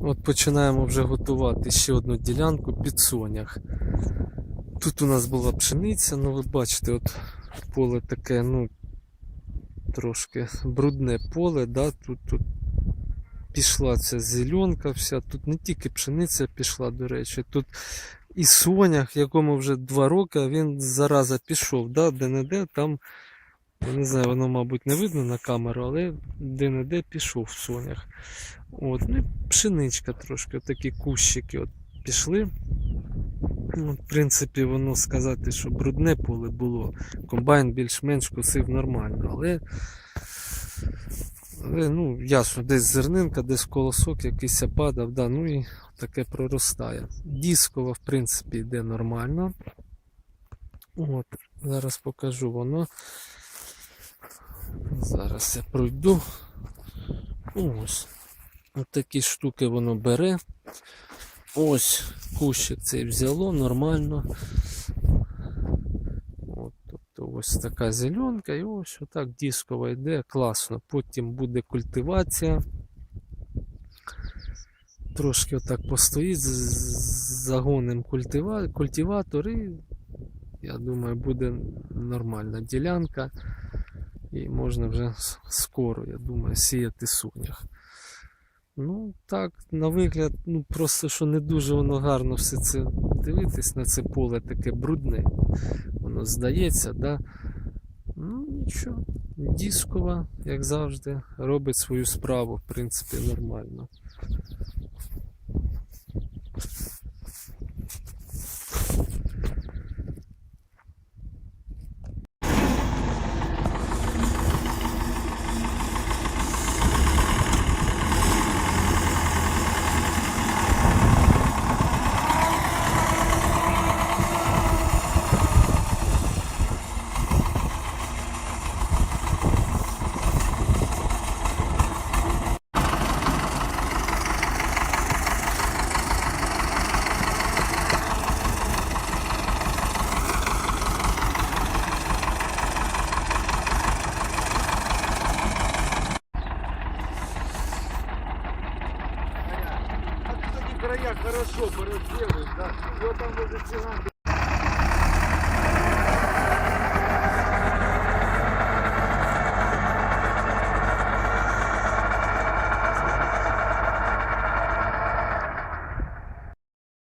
От починаємо вже готувати ще одну ділянку під сонях. Тут у нас була пшениця, ну ви бачите, от поле таке, ну, трошки брудне поле, да? тут, тут пішла ця зеленка вся, тут не тільки пшениця пішла, до речі, тут і сонях, якому вже два роки, він зараза пішов, да? де-не-де там, я не знаю, воно, мабуть, не видно на камеру, але де-не-де пішов в сонях. От, ну і пшеничка трошки, такі кущики от пішли. Ну, в принципі, воно сказати, що брудне поле було. Комбайн більш-менш косив нормально, але, але ну, ясно, десь зернинка, десь колосок якийсь падав, да, ну і таке проростає. Дискова, в принципі, йде нормально. От, зараз покажу воно. Зараз я пройду. Ось. Ось такі штуки воно бере. Ось кущик цей взяло нормально. От, тобто ось така зеленка і ось отак дискова йде, класно. Потім буде культивація. Трошки отак постоїть, з- з- загоним культива... культиватор і я думаю буде нормальна ділянка. І можна вже скоро, я думаю, сіяти сонях. Ну, так, на вигляд, ну просто що не дуже воно гарно все це дивитись на це поле таке брудне. Воно здається, да? Ну, нічого. Діскова, як завжди, робить свою справу, в принципі, нормально. Краях хорошо порозделают, да. Его там возле цыганки